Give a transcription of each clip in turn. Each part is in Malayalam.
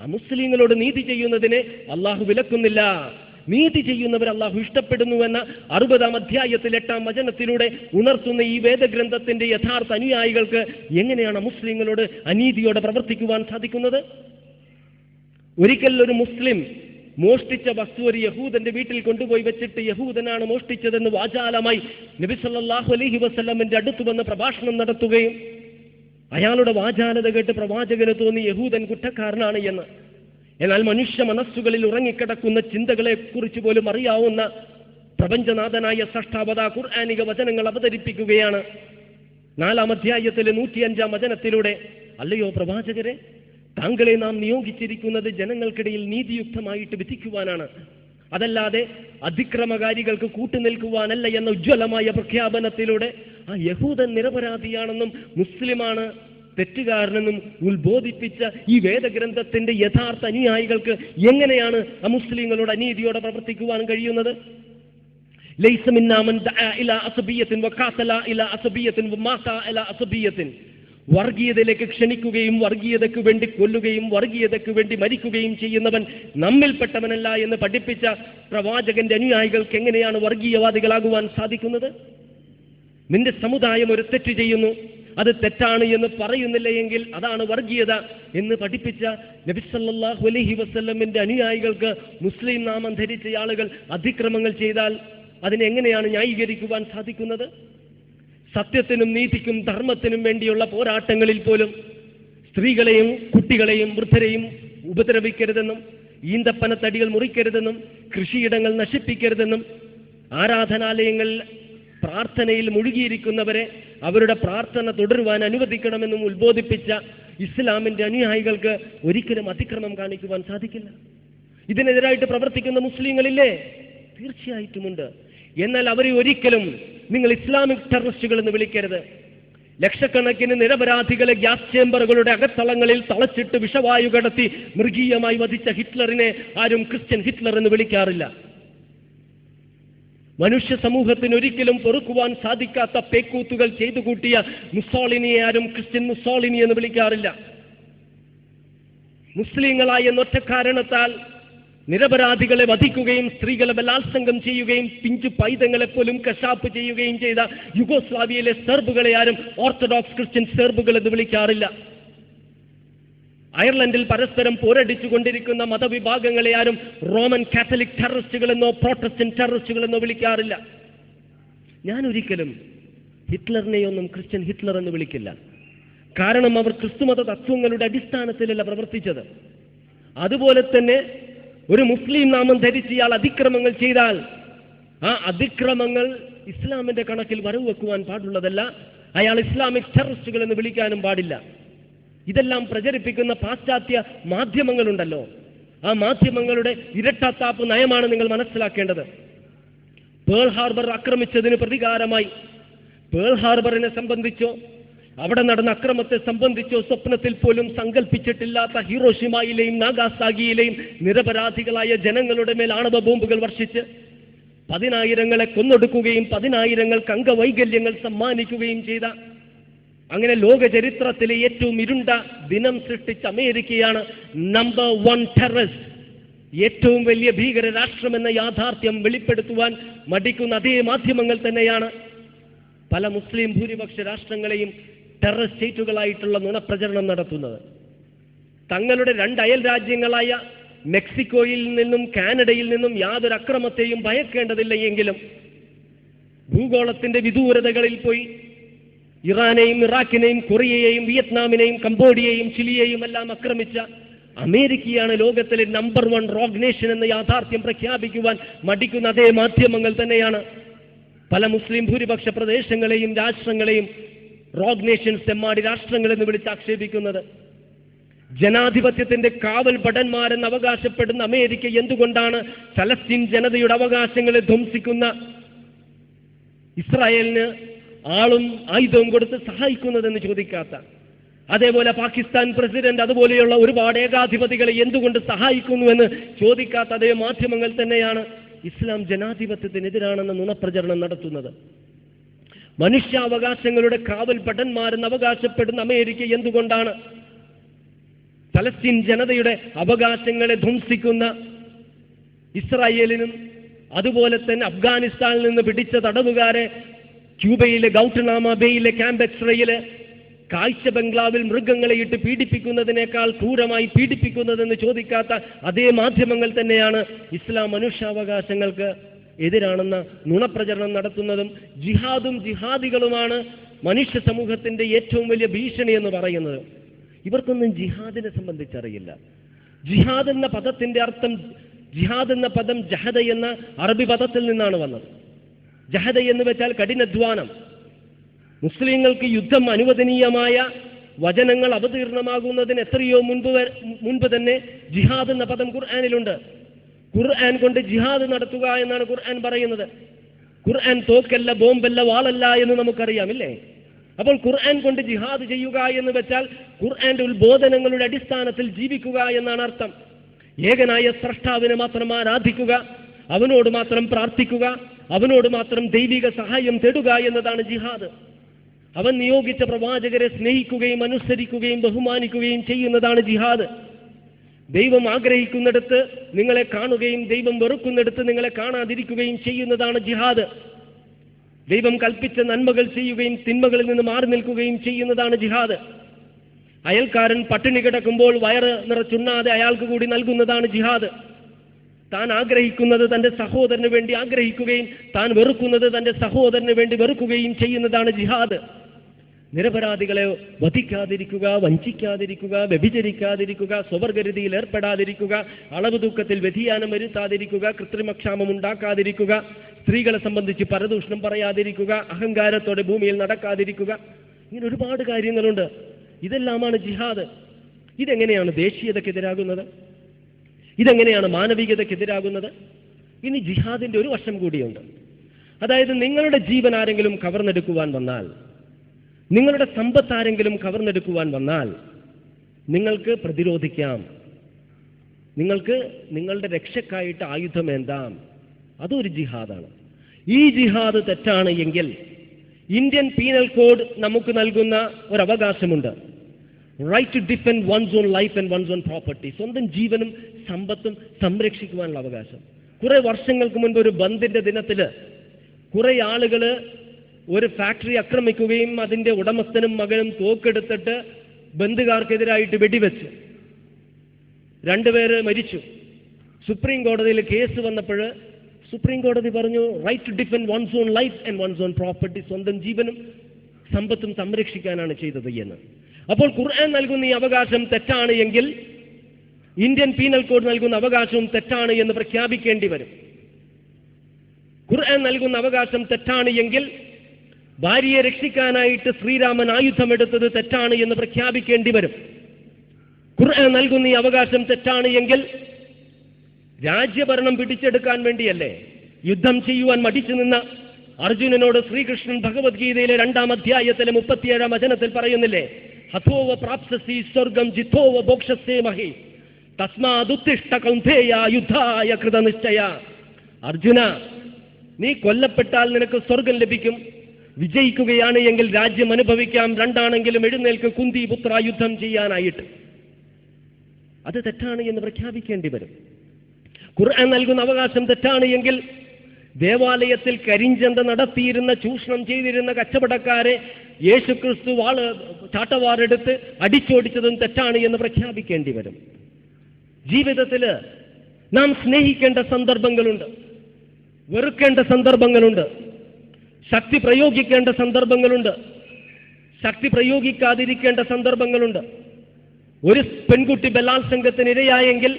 അമുസ്ലിങ്ങളോട് നീതി ചെയ്യുന്നതിനെ അള്ളാഹു വിലക്കുന്നില്ല. നീതി ചെയ്യുന്നവർ അള്ളാഹു ഇഷ്ടപ്പെടുന്നുവെന്ന അറുപതാം അധ്യായത്തിൽ എട്ടാം വചനത്തിലൂടെ ഉണർത്തുന്ന ഈ വേദഗ്രന്ഥത്തിന്റെ യഥാർത്ഥ അനുയായികൾക്ക് എങ്ങനെയാണ് മുസ്ലിങ്ങളോട് അനീതിയോടെ പ്രവർത്തിക്കുവാൻ സാധിക്കുന്നത്? ഒരിക്കൽ ഒരു മുസ്ലിം മോഷ്ടിച്ച വസ്തു ഒരു യഹൂദന്റെ വീട്ടിൽ കൊണ്ടുപോയി വെച്ചിട്ട് യഹൂദനാണ് മോഷ്ടിച്ചതെന്ന് വാചാലമായി നബി അലഹി വസ്ലമിന്റെ അടുത്ത് വന്ന് പ്രഭാഷണം നടത്തുകയും അയാളുടെ വാചാലത കേട്ട് പ്രവാചകന് തോന്നി യഹൂദൻ കുറ്റക്കാരനാണ് എന്ന്. എന്നാൽ മനുഷ്യ മനസ്സുകളിൽ ഉറങ്ങിക്കിടക്കുന്ന ചിന്തകളെ കുറിച്ച് പോലും അറിയാവുന്ന പ്രപഞ്ചനാഥനായ സഷ്ടാവത ഖുർആാനിക വചനങ്ങൾ അവതരിപ്പിക്കുകയാണ്. നാലാം അധ്യായത്തിലെ നൂറ്റിയഞ്ചാം വചനത്തിലൂടെ അല്ലയോ പ്രവാചകരെ താങ്കളെ നാം നിയോഗിച്ചിരിക്കുന്നത് ജനങ്ങൾക്കിടയിൽ നീതിയുക്തമായിട്ട് വിധിക്കുവാനാണ്. അതല്ലാതെ അതിക്രമകാരികൾക്ക് കൂട്ടുനിൽക്കുവാനല്ല എന്ന ഉജ്ജ്വലമായ പ്രഖ്യാപനത്തിലൂടെ ആ യഹൂദൻ നിരപരാധിയാണെന്നും മുസ്ലിമാണ് തെറ്റുകാരനെന്നും ഉത്ബോധിപ്പിച്ച ഈ വേദഗ്രന്ഥത്തിന്റെ യഥാർത്ഥ അനുയായികൾക്ക് എങ്ങനെയാണ് അമുസ്ലിങ്ങളോട് അനീതിയോടെ പ്രവർത്തിക്കുവാൻ കഴിയുന്നത്? വർഗീയതയിലേക്ക് ക്ഷണിക്കുകയും വർഗീയതയ്ക്ക് വേണ്ടി കൊല്ലുകയും വർഗീയതയ്ക്ക് വേണ്ടി മരിക്കുകയും ചെയ്യുന്നവൻ നമ്മിൽപ്പെട്ടവനല്ല എന്ന് പഠിപ്പിച്ച പ്രവാചകന്റെ അനുയായികൾക്ക് എങ്ങനെയാണ് വർഗീയവാദികളാകുവാൻ സാധിക്കുന്നത്? നിന്റെ സമുദായം ഒരു തെറ്റ് ചെയ്യുന്നു. അത് തെറ്റാണ് എന്ന് പറയുന്നില്ല എങ്കിൽ അതാണ് വർഗീയത എന്ന് പഠിപ്പിച്ച നബിസല്ലാഹു അലഹി വസ്ല്ലമിന്റെ അനുയായികൾക്ക് മുസ്ലിം നാമം ധരിച്ച ആളുകൾ അതിക്രമങ്ങൾ ചെയ്താൽ അതിനെങ്ങനെയാണ് ന്യായീകരിക്കുവാൻ സാധിക്കുന്നത്? സത്യത്തിനും നീതിക്കും ധർമ്മത്തിനും വേണ്ടിയുള്ള പോരാട്ടങ്ങളിൽ പോലും സ്ത്രീകളെയും കുട്ടികളെയും വൃദ്ധരെയും ഉപദ്രവിക്കരുതെന്നും ഈന്തപ്പനത്തടികൾ മുറിക്കരുതെന്നും കൃഷിയിടങ്ങൾ നശിപ്പിക്കരുതെന്നും ആരാധനാലയങ്ങളിൽ പ്രാർത്ഥനയിൽ മുഴുകിയിരിക്കുന്നവരെ അവരുടെ പ്രാർത്ഥന തുടരുവാൻ അനുവദിക്കണമെന്നും ഉത്ബോധിപ്പിച്ച ഇസ്ലാമിന്റെ അനുയായികൾക്ക് ഒരിക്കലും അതിക്രമം കാണിക്കുവാൻ സാധിക്കില്ല. ഇതിനെതിരായിട്ട് പ്രവർത്തിക്കുന്ന മുസ്ലിങ്ങളില്ലേ? തീർച്ചയായിട്ടുമുണ്ട് എന്നാൽ അവരെ ഒരിക്കലും നിങ്ങൾ ഇസ്ലാമിക് ടെററിസ്റ്റുകൾ എന്ന് വിളിക്കരുത്. ലക്ഷക്കണക്കിന് നിരപരാധികളെ ഗ്യാസ് ചേംബറുകളുടെ അകത്തളങ്ങളിൽ തളച്ചിട്ട് വിഷവായു കടത്തി മൃഗീയമായി വധിച്ച ഹിറ്റ്ലറിനെ ആരും ക്രിസ്ത്യൻ ഹിറ്റ്ലർ എന്ന് വിളിക്കാറില്ല. മനുഷ്യ സമൂഹത്തിന് ഒരിക്കലും പൊറുക്കുവാൻ സാധിക്കാത്ത പേക്കൂത്തുകൾ ചെയ്തു കൂട്ടിയ മുസോളിനിയെ ആരും ക്രിസ്ത്യൻ മുസോളിനി എന്ന് വിളിക്കാറില്ല. മുസ്ലിങ്ങളായ എന്നൊറ്റ കാരണത്താൽ നിരപരാധികളെ വധിക്കുകയും സ്ത്രീകളെ ബലാത്സംഗം ചെയ്യുകയും പിഞ്ചു പൈതങ്ങളെ പോലും കശാപ്പ് ചെയ്യുകയും ചെയ്ത യുഗോസ്ലാവിയയിലെ സെർബുകളെ ആരും ഓർത്തഡോക്സ് ക്രിസ്ത്യൻ സെർബുകൾ എന്ന് വിളിക്കാറില്ല. അയർലൻഡിൽ പരസ്പരം പോരടിച്ചുകൊണ്ടിരിക്കുന്ന മതവിഭാഗങ്ങളെ ആരും റോമൻ കാത്തലിക് ടെററിസ്റ്റുകളെന്നോ പ്രോട്ടസ്റ്റന്റ് ടെററിസ്റ്റുകളെന്നോ വിളിക്കാറില്ല. ഞാൻ ഒരിക്കലും ഹിറ്റ്ലറിനെയൊന്നും ക്രിസ്ത്യൻ ഹിറ്റ്ലർ എന്ന് വിളിക്കില്ല. കാരണം അവർ ക്രിസ്തുമത തത്വങ്ങളുടെ അടിസ്ഥാനത്തിലല്ല പ്രവർത്തിച്ചത്. അതുപോലെ തന്നെ ഒരു മുസ്ലിം നാമം ധരിച്ച് ഇയാൾ അതിക്രമങ്ങൾ ചെയ്താൽ ആ അതിക്രമങ്ങൾ ഇസ്ലാമിന്റെ കണക്കിൽ വരവ് വെക്കുവാൻ പാടുള്ളതല്ല. അയാൾ ഇസ്ലാമിക് ടെററിസ്റ്റുകൾ എന്ന് വിളിക്കാനും പാടില്ല. ഇതെല്ലാം പ്രചരിപ്പിക്കുന്ന പാശ്ചാത്യ മാധ്യമങ്ങളുണ്ടല്ലോ. ആ മാധ്യമങ്ങളുടെ ഇരട്ടത്താപ്പ് നയമാണ് നിങ്ങൾ മനസ്സിലാക്കേണ്ടത്. പേൾ ഹാർബർ ആക്രമിച്ചതിന് പ്രതികാരമായി. പേൾ ഹാർബറിനെ സംബന്ധിച്ചോ അവിടെ നടന്ന അക്രമത്തെ സംബന്ധിച്ചോ സ്വപ്നത്തിൽ പോലും സങ്കല്പിച്ചിട്ടില്ലാത്ത ഹീറോഷിമയിലെയും നാഗാസാഗിയിലെയും നിരപരാധികളായ ജനങ്ങളുടെ മേൽ ആണവ ബോംബുകൾ വർഷിച്ച് പതിനായിരങ്ങളെ കൊന്നൊടുക്കുകയും പതിനായിരങ്ങൾക്ക് അംഗവൈകല്യങ്ങൾ സമ്മാനിക്കുകയും ചെയ്ത അങ്ങനെ ലോക ചരിത്രത്തിലെ ഏറ്റവും ഇരുണ്ട ദിനം സൃഷ്ടിച്ച അമേരിക്കയാണ് നമ്പർ വൺ ടെററിസ്റ്റ് ഏറ്റവും വലിയ ഭീകര രാഷ്ട്രം എന്ന യാഥാർത്ഥ്യം വെളിപ്പെടുത്തുവാൻ മടിക്കുന്ന അതേ മാധ്യമങ്ങൾ തന്നെയാണ് പല മുസ്ലിം ഭൂരിപക്ഷ രാഷ്ട്രങ്ങളെയും ടെറർ സ്റ്റേറ്റുകളായിട്ടുള്ള നുണപ്രചരണം നടത്തുന്നത്. തങ്ങളുടെ രണ്ട് അയൽ രാജ്യങ്ങളായ മെക്സിക്കോയിൽ നിന്നും കാനഡയിൽ നിന്നും യാതൊരു അക്രമത്തെയും ഭയക്കേണ്ടതില്ല എങ്കിലും ഭൂഗോളത്തിന്റെ വിദൂരതകളിൽ പോയി ഇറാനെയും ഇറാഖിനെയും കൊറിയയെയും വിയറ്റ്നാമിനെയും കംബോഡിയയെയും ചിലിയെയും എല്ലാം ആക്രമിച്ച അമേരിക്കയാണ് ലോകത്തിലെ നമ്പർ വൺ റോഗ് നേഷൻ എന്ന യാഥാർത്ഥ്യം പ്രഖ്യാപിക്കുവാൻ മടിക്കുന്ന അതേ മാധ്യമങ്ങൾ തന്നെയാണ്. പല മുസ്ലിം ഭൂരിപക്ഷ പ്രദേശങ്ങളെയും രാഷ്ട്രങ്ങളെയും റോഗ് നേഷൻസ് തെമ്മാടി രാഷ്ട്രങ്ങൾ എന്ന് വിളിച്ച് ആക്ഷേപിക്കുന്നത്. ജനാധിപത്യത്തിന്റെ കാവൽ ഭടന്മാരെന്ന് അവകാശപ്പെടുന്ന അമേരിക്ക എന്തുകൊണ്ടാണ് ഫലസ്തീൻ ജനതയുടെ അവകാശങ്ങളെ ധ്വംസിക്കുന്ന ഇസ്രായേലിന് ആളും ആയുധവും കൊടുത്ത് സഹായിക്കുന്നതെന്ന് ചോദിക്കാത്ത അതേപോലെ പാകിസ്ഥാൻ പ്രസിഡന്റ് അതുപോലെയുള്ള ഒരുപാട് ഏകാധിപതികളെ എന്തുകൊണ്ട് സഹായിക്കുന്നുവെന്ന് ചോദിക്കാത്ത അതേ മാധ്യമങ്ങൾ തന്നെയാണ് ഇസ്ലാം ജനാധിപത്യത്തിനെതിരാണെന്ന നുണപ്രചരണം നടത്തുന്നത്. മനുഷ്യാവകാശങ്ങളുടെ കാവൽ ഭടന്മാരെന്ന് അവകാശപ്പെടുന്ന അമേരിക്ക എന്തുകൊണ്ടാണ് ഫലസ്തീൻ ജനതയുടെ അവകാശങ്ങളെ ധ്വംസിക്കുന്ന ഇസ്രായേലിനും അതുപോലെ തന്നെ അഫ്ഗാനിസ്ഥാനിൽ നിന്ന് പിടിച്ച തടവുകാരെ ക്യൂബയിലെ ഗൗട്ടനാമ ബേയിലെ ക്യാമ്പ് എക്സ്റേയിൽ കാഴ്ച ബംഗ്ലാവിൽ മൃഗങ്ങളെ ഇട്ട് പീഡിപ്പിക്കുന്നതിനേക്കാൾ ക്രൂരമായി പീഡിപ്പിക്കുന്നതെന്ന് ചോദിക്കാത്ത അതേ മാധ്യമങ്ങൾ തന്നെയാണ് ഇസ്ലാം മനുഷ്യാവകാശങ്ങൾക്ക് എതിരാണെന്ന നുണപ്രചരണം നടത്തുന്നതും ജിഹാദും ജിഹാദികളുമാണ് മനുഷ്യ സമൂഹത്തിന്റെ ഏറ്റവും വലിയ ഭീഷണി എന്ന് പറയുന്നത്. ഇവർക്കൊന്നും ജിഹാദിനെ സംബന്ധിച്ചറിയില്ല. ജിഹാദ് എന്ന പദത്തിന്റെ അർത്ഥം ജിഹാദ് എന്ന പദം ജഹദ എന്ന അറബി പദത്തിൽ നിന്നാണ് വന്നത്. ജഹദ എന്ന് വെച്ചാൽ കഠിനധ്വാനം. മുസ്ലിങ്ങൾക്ക് യുദ്ധം അനുവദനീയമായ വചനങ്ങൾ അവതീർണമാകുന്നതിന് എത്രയോ മുൻപ് മുൻപ് തന്നെ ജിഹാദ് എന്ന പദം ഖുർആാനിലുണ്ട്. ഖുർആൻ കൊണ്ട് ജിഹാദ് നടത്തുക എന്നാണ് ഖുർആൻ പറയുന്നത്. ഖുർആൻ തോക്കല്ല ബോംബല്ല വാളല്ല എന്ന് നമുക്കറിയാം ഇല്ലേ? അപ്പോൾ ഖുർആൻ കൊണ്ട് ജിഹാദ് ചെയ്യുക എന്ന് വെച്ചാൽ ഖുർആന്റെ ഉത്ബോധനങ്ങളുടെ അടിസ്ഥാനത്തിൽ ജീവിക്കുക എന്നാണ് അർത്ഥം. ഏകനായ സ്രഷ്ടാവിനെ മാത്രം ആരാധിക്കുക അവനോട് മാത്രം പ്രാർത്ഥിക്കുക അവനോട് മാത്രം ദൈവിക സഹായം തേടുക എന്നതാണ് ജിഹാദ്. അവൻ നിയോഗിച്ച പ്രവാചകരെ സ്നേഹിക്കുകയും അനുസരിക്കുകയും ബഹുമാനിക്കുകയും ചെയ്യുന്നതാണ് ജിഹാദ്. ദൈവം ആഗ്രഹിക്കുന്നിടത്ത് നിങ്ങളെ കാണുകയും ദൈവം വെറുക്കുന്നിടത്ത് നിങ്ങളെ കാണാതിരിക്കുകയും ചെയ്യുന്നതാണ് ജിഹാദ്. ദൈവം കൽപ്പിച്ച നന്മകൾ ചെയ്യുകയും തിന്മകളിൽ നിന്ന് മാറി നിൽക്കുകയും ചെയ്യുന്നതാണ് ജിഹാദ്. അയൽക്കാരൻ പട്ടിണി കിടക്കുമ്പോൾ വയറ് നിറച്ചുണ്ണാതെ അയാൾക്ക് കൂടി നൽകുന്നതാണ് ജിഹാദ്. താൻ ആഗ്രഹിക്കുന്നത് തന്റെ സഹോദരന് വേണ്ടി ആഗ്രഹിക്കുകയും താൻ വെറുക്കുന്നത് തന്റെ സഹോദരന് വേണ്ടി വെറുക്കുകയും ചെയ്യുന്നതാണ് ജിഹാദ്. നിരപരാധികളെ വധിക്കാതിരിക്കുക വഞ്ചിക്കാതിരിക്കുക വ്യഭിചരിക്കാതിരിക്കുക സ്വവർഗരുതിയിൽ ഏർപ്പെടാതിരിക്കുക അളവ് തൂക്കത്തിൽ വ്യതിയാനം വരുത്താതിരിക്കുക കൃത്രിമക്ഷാമം ഉണ്ടാക്കാതിരിക്കുക സ്ത്രീകളെ സംബന്ധിച്ച് പരദൂഷണം പറയാതിരിക്കുക അഹങ്കാരത്തോടെ ഭൂമിയിൽ നടക്കാതിരിക്കുക. ഇങ്ങനെ ഒരുപാട് കാര്യങ്ങളുണ്ട്. ഇതെല്ലാമാണ് ജിഹാദ്. ഇതെങ്ങനെയാണ് ദേശീയതക്കെതിരാകുന്നത് ഇതെങ്ങനെയാണ് മാനവികതയ്ക്കെതിരാകുന്നത്? ഇനി ജിഹാദിന്റെ ഒരു വശം കൂടിയുണ്ട്. അതായത് നിങ്ങളുടെ ജീവൻ ആരെങ്കിലും കവർന്നെടുക്കുവാൻ വന്നാൽ നിങ്ങളുടെ സമ്പത്ത് ആരെങ്കിലും കവർന്നെടുക്കുവാൻ വന്നാൽ നിങ്ങൾക്ക് പ്രതിരോധിക്കാം. നിങ്ങൾക്ക് നിങ്ങളുടെ രക്ഷക്കായിട്ട് ആയുധമേന്താം അതൊരു ജിഹാദാണ്. ഈ ജിഹാദ് തെറ്റാണ് എങ്കിൽ ഇന്ത്യൻ പീനൽ കോഡ് നമുക്ക് നൽകുന്ന ഒരവകാശമുണ്ട്. Right to defend one's own life and one's own property സ്വന്തം ജീവനും സമ്പത്തും സംരക്ഷിക്കുവാനുള്ള അവകാശം. കുറെ വർഷങ്ങൾക്ക് മുൻപ് ഒരു ബന്ദിന്റെ ദിനത്തിൽ കുറെ ആളുകൾ ഒരു ഫാക്ടറി ആക്രമിക്കുകയും അതിന്റെ ഉടമസ്ഥനും മകനും തോക്കെടുത്തിട്ട് ബന്ധുകാർക്കെതിരായിട്ട് വെടിവെച്ചു. രണ്ടുപേര് മരിച്ചു. സുപ്രീം കോടതിയിൽ കേസ് വന്നപ്പോൾ സുപ്രീം കോടതി പറഞ്ഞു right to defend one's own life and one's own property സ്വന്തം ജീവനും സമ്പത്തും സംരക്ഷിക്കാനാണ് ചെയ്തത് എന്ന്. അപ്പോൾ ഖുർആൻ നൽകുന്ന ഈ അവകാശം തെറ്റാണ് എങ്കിൽ ഇന്ത്യൻ പീനൽ കോഡ് നൽകുന്ന അവകാശവും തെറ്റാണ് എന്ന് പ്രഖ്യാപിക്കേണ്ടി വരും. ഖുർആൻ നൽകുന്ന അവകാശം തെറ്റാണ് എങ്കിൽ ഭാര്യയെ രക്ഷിക്കാനായിട്ട് ശ്രീരാമൻ ആയുധമെടുത്തത് തെറ്റാണ് എന്ന് പ്രഖ്യാപിക്കേണ്ടി വരും. ഖുർആൻ നൽകുന്ന ഈ അവകാശം തെറ്റാണ് എങ്കിൽ രാജ്യഭരണം പിടിച്ചെടുക്കാൻ വേണ്ടിയല്ലേ യുദ്ധം ചെയ്യുവാൻ മടിച്ചു നിന്ന അർജുനനോട് ശ്രീകൃഷ്ണൻ ഭഗവത്ഗീതയിലെ രണ്ടാം അധ്യായത്തിലെ മുപ്പത്തിയേഴാം വചനത്തിൽ പറയുന്നില്ലേ? ഹഥോവ പ്രാപ്സസി സ്വർഗം ജിഥോവ ബോക്ഷസേ മഹി തസ്മാതുത്തിഷ്ട കൗന്ധേയ യുദ്ധായ കൃതനിശ്ചയ അർജുന നീ കൊല്ലപ്പെട്ടാൽ നിനക്ക് സ്വർഗം ലഭിക്കും. വിജയിക്കുകയാണ് എങ്കിൽ രാജ്യം അനുഭവിക്കാം. രണ്ടാണെങ്കിലും എഴുന്നേൽക്ക് കുന്തി പുത്ര യുദ്ധം ചെയ്യാനായിട്ട്. അത് തെറ്റാണ് എന്ന് പ്രഖ്യാപിക്കേണ്ടി വരും. ഖുർആൻ നൽകുന്ന അവകാശം തെറ്റാണ് എങ്കിൽ ദേവാലയത്തിൽ കരിഞ്ചന്ത നടത്തിയിരുന്ന ചൂഷണം ചെയ്തിരുന്ന കച്ചവടക്കാരെ യേശുക്രിസ്തു വാൾ ചാട്ടവാറെടുത്ത് അടിച്ചോടിച്ചതും തെറ്റാണ് എന്ന് പ്രഖ്യാപിക്കേണ്ടി വരും. ജീവിതത്തിൽ നാം സ്നേഹിക്കേണ്ട സന്ദർഭങ്ങളുണ്ട് വെറുക്കേണ്ട സന്ദർഭങ്ങളുണ്ട് ശക്തി പ്രയോഗിക്കേണ്ട സന്ദർഭങ്ങളുണ്ട് ശക്തി പ്രയോഗിക്കാതിരിക്കേണ്ട സന്ദർഭങ്ങളുണ്ട്. ഒരു പെൺകുട്ടി ബലാത്സംഗത്തിന് ഇരയായെങ്കിൽ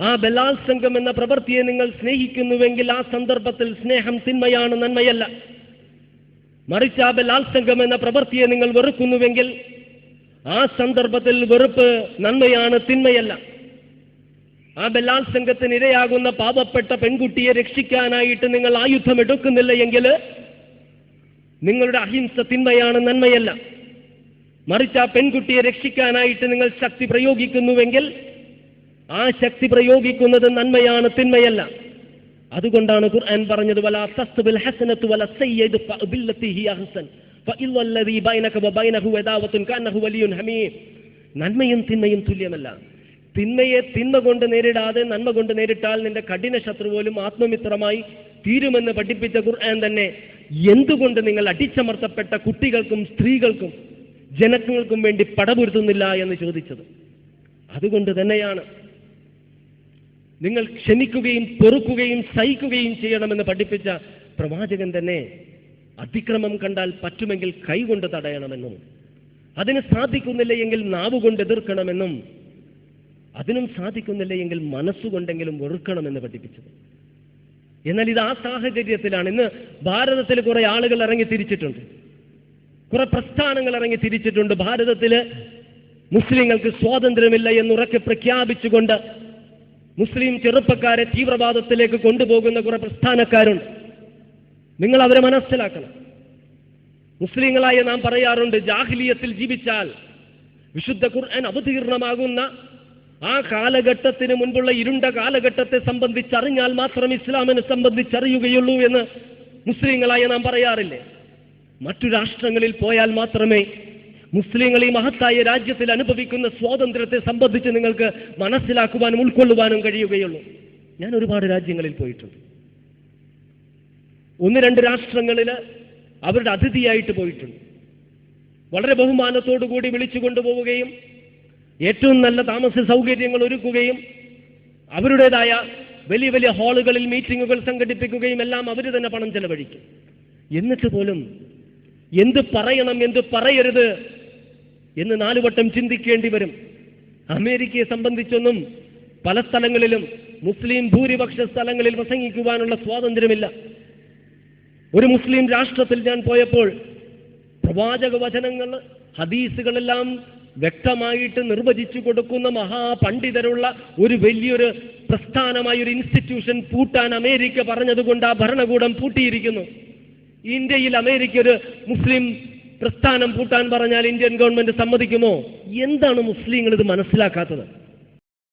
ആ ബലാത്സംഗം എന്ന പ്രവൃത്തിയെ നിങ്ങൾ സ്നേഹിക്കുന്നുവെങ്കിൽ ആ സന്ദർഭത്തിൽ സ്നേഹം തിന്മയാണ് നന്മയല്ല. മറിച്ച് ആ ബലാത്സംഗം എന്ന പ്രവൃത്തിയെ നിങ്ങൾ വെറുക്കുന്നുവെങ്കിൽ ആ സന്ദർഭത്തിൽ വെറുപ്പ് നന്മയാണ് തിന്മയല്ല. ആ ബലാത്സംഗത്തിന് ഇരയാകുന്ന പാപപ്പെട്ട പെൺകുട്ടിയെ രക്ഷിക്കാനായിട്ട് നിങ്ങൾ ആയുധം എടുക്കുന്നില്ല എങ്കിൽ നിങ്ങളുടെ അഹിംസ തിന്മയാണ് നന്മയല്ല. മറിച്ച് ആ പെൺകുട്ടിയെ രക്ഷിക്കാനായിട്ട് നിങ്ങൾ ശക്തി പ്രയോഗിക്കുന്നുവെങ്കിൽ ആ ശക്തി പ്രയോഗിക്കുന്നത് നന്മയാണ് തിന്മയല്ല. അതുകൊണ്ടാണ് ഖുർആൻ പറഞ്ഞത് വല തസ്ബിൽ ഹസനത്തു വല സയ്യിദു ഫഅബില്ലത്തി ഹി അഹ്സൻ ഫഇല്ലല്ലദീ ബൈനക വബൈനഹു വദാവത്തുൻ കഅന്നഹു വലിയുൻ ഹമീ നന്മയും തിന്മയും തുല്യമല്ല. തിന്മയെ തിന്മ കൊണ്ട് നേരിടാതെ നന്മ കൊണ്ട് നേരിട്ടാൽ നിന്റെ കഠിന ശത്രു പോലും ആത്മമിത്രമായി തീരുമെന്ന് പഠിപ്പിച്ച ഖുർആൻ തന്നെ എന്തുകൊണ്ട് നിങ്ങൾ അടിച്ചമർത്തപ്പെട്ട കുട്ടികൾക്കും സ്ത്രീകൾക്കും ജനങ്ങൾക്കും വേണ്ടി പടപൊരുത്തുന്നില്ല എന്ന് ചോദിച്ചത്? അതുകൊണ്ട് തന്നെയാണ് നിങ്ങൾ ക്ഷണിക്കുകയും പെറുക്കുകയും സഹിക്കുകയും ചെയ്യണമെന്ന് പഠിപ്പിച്ച പ്രവാചകൻ തന്നെ അതിക്രമം കണ്ടാൽ പറ്റുമെങ്കിൽ കൈകൊണ്ട് തടയണമെന്നും അതിന് സാധിക്കുന്നില്ല എങ്കിൽ നാവുകൊണ്ട് എതിർക്കണമെന്നും അതിനും സാധിക്കുന്നില്ല എങ്കിൽ മനസ്സുകൊണ്ടെങ്കിലും വെറുക്കണമെന്ന് പഠിപ്പിച്ചത്. എന്നാൽ ഇത് ആ സാഹചര്യത്തിലാണ്. ഇന്ന് ഭാരതത്തിൽ കുറെ ആളുകൾ ഇറങ്ങി തിരിച്ചിട്ടുണ്ട്. കുറെ പ്രസ്ഥാനങ്ങൾ ഇറങ്ങി തിരിച്ചിട്ടുണ്ട്. ഭാരതത്തിൽ മുസ്ലിങ്ങൾക്ക് സ്വാതന്ത്ര്യമില്ല എന്നുറക്കെ പ്രഖ്യാപിച്ചുകൊണ്ട് മുസ്ലിം ചെറുപ്പക്കാരെ തീവ്രവാദത്തിലേക്ക് കൊണ്ടുപോകുന്ന കുറെ പ്രസ്ഥാനക്കാരുണ്ട്. നിങ്ങൾ അവരെ മനസ്സിലാക്കണം. മുസ്ലിങ്ങളായ നാം പറയാറുണ്ട് ജാഹിലിയത്തിൽ ജീവിച്ചാൽ വിശുദ്ധ ഖുർആൻ അവതീർണമാകുന്ന ആ കാലഘട്ടത്തിന് മുൻപുള്ള ഇരുണ്ട കാലഘട്ടത്തെ സംബന്ധിച്ചറിഞ്ഞാൽ മാത്രം ഇസ്ലാമിനെ സംബന്ധിച്ചറിയുകയുള്ളൂ എന്ന് മുസ്ലിങ്ങളായ നാം പറയാറില്ലേ? മറ്റു രാഷ്ട്രങ്ങളിൽ പോയാൽ മാത്രമേ മുസ്ലിങ്ങൾ ഈ മഹത്തായ രാജ്യത്തിൽ അനുഭവിക്കുന്ന സ്വാതന്ത്ര്യത്തെ സംബന്ധിച്ച് നിങ്ങൾക്ക് മനസ്സിലാക്കുവാനും ഉൾക്കൊള്ളുവാനും കഴിയുകയുള്ളൂ. ഞാൻ ഒരുപാട് രാജ്യങ്ങളിൽ പോയിട്ടുണ്ട്. ഒന്ന് രണ്ട് രാഷ്ട്രങ്ങളിൽ അവരുടെ അതിഥിയായിട്ട് പോയിട്ടുണ്ട്. വളരെ ബഹുമാനത്തോടുകൂടി വിളിച്ചു കൊണ്ടുപോവുകയും ഏറ്റവും നല്ല താമസ സൗകര്യങ്ങൾ ഒരുക്കുകയും അവരുടേതായ വലിയ വലിയ ഹാളുകളിൽ മീറ്റിങ്ങുകൾ സംഘടിപ്പിക്കുകയും എല്ലാം അവർ തന്നെ പണം ചെലവഴിക്കും. എന്നിട്ട് പോലും എന്ത് പറയണം എന്ത് പറയരുത് എന്ന് നാലുവട്ടം ചിന്തിക്കേണ്ടി വരും. അമേരിക്കയെ സംബന്ധിച്ചൊന്നും പല സ്ഥലങ്ങളിലും മുസ്ലിം ഭൂരിപക്ഷ സ്ഥലങ്ങളിൽ പ്രസംഗിക്കുവാനുള്ള സ്വാതന്ത്ര്യമില്ല. ഒരു മുസ്ലിം രാഷ്ട്രത്തിൽ ഞാൻ പോയപ്പോൾ പ്രവാചക വചനങ്ങൾ ഹദീസുകളെല്ലാം വ്യക്തമായിട്ട് നിർവചിച്ചു കൊടുക്കുന്ന മഹാപണ്ഡിതരുള്ള ഒരു വലിയൊരു പ്രസ്ഥാനമായ ഒരു ഇൻസ്റ്റിറ്റ്യൂഷൻ പൂട്ടാൻ അമേരിക്ക പറഞ്ഞതുകൊണ്ട് ആ ഭരണകൂടം പൂട്ടിയിരിക്കുന്നു. ഇന്ത്യയിൽ അമേരിക്ക ഒരു മുസ്ലിം പ്രസ്ഥാനം പൂട്ടാൻ പറഞ്ഞാൽ ഇന്ത്യൻ ഗവൺമെന്റ് സമ്മതിക്കുമോ? എന്താണ് മുസ്ലിങ്ങൾ ഇത് മനസ്സിലാക്കാത്തത്?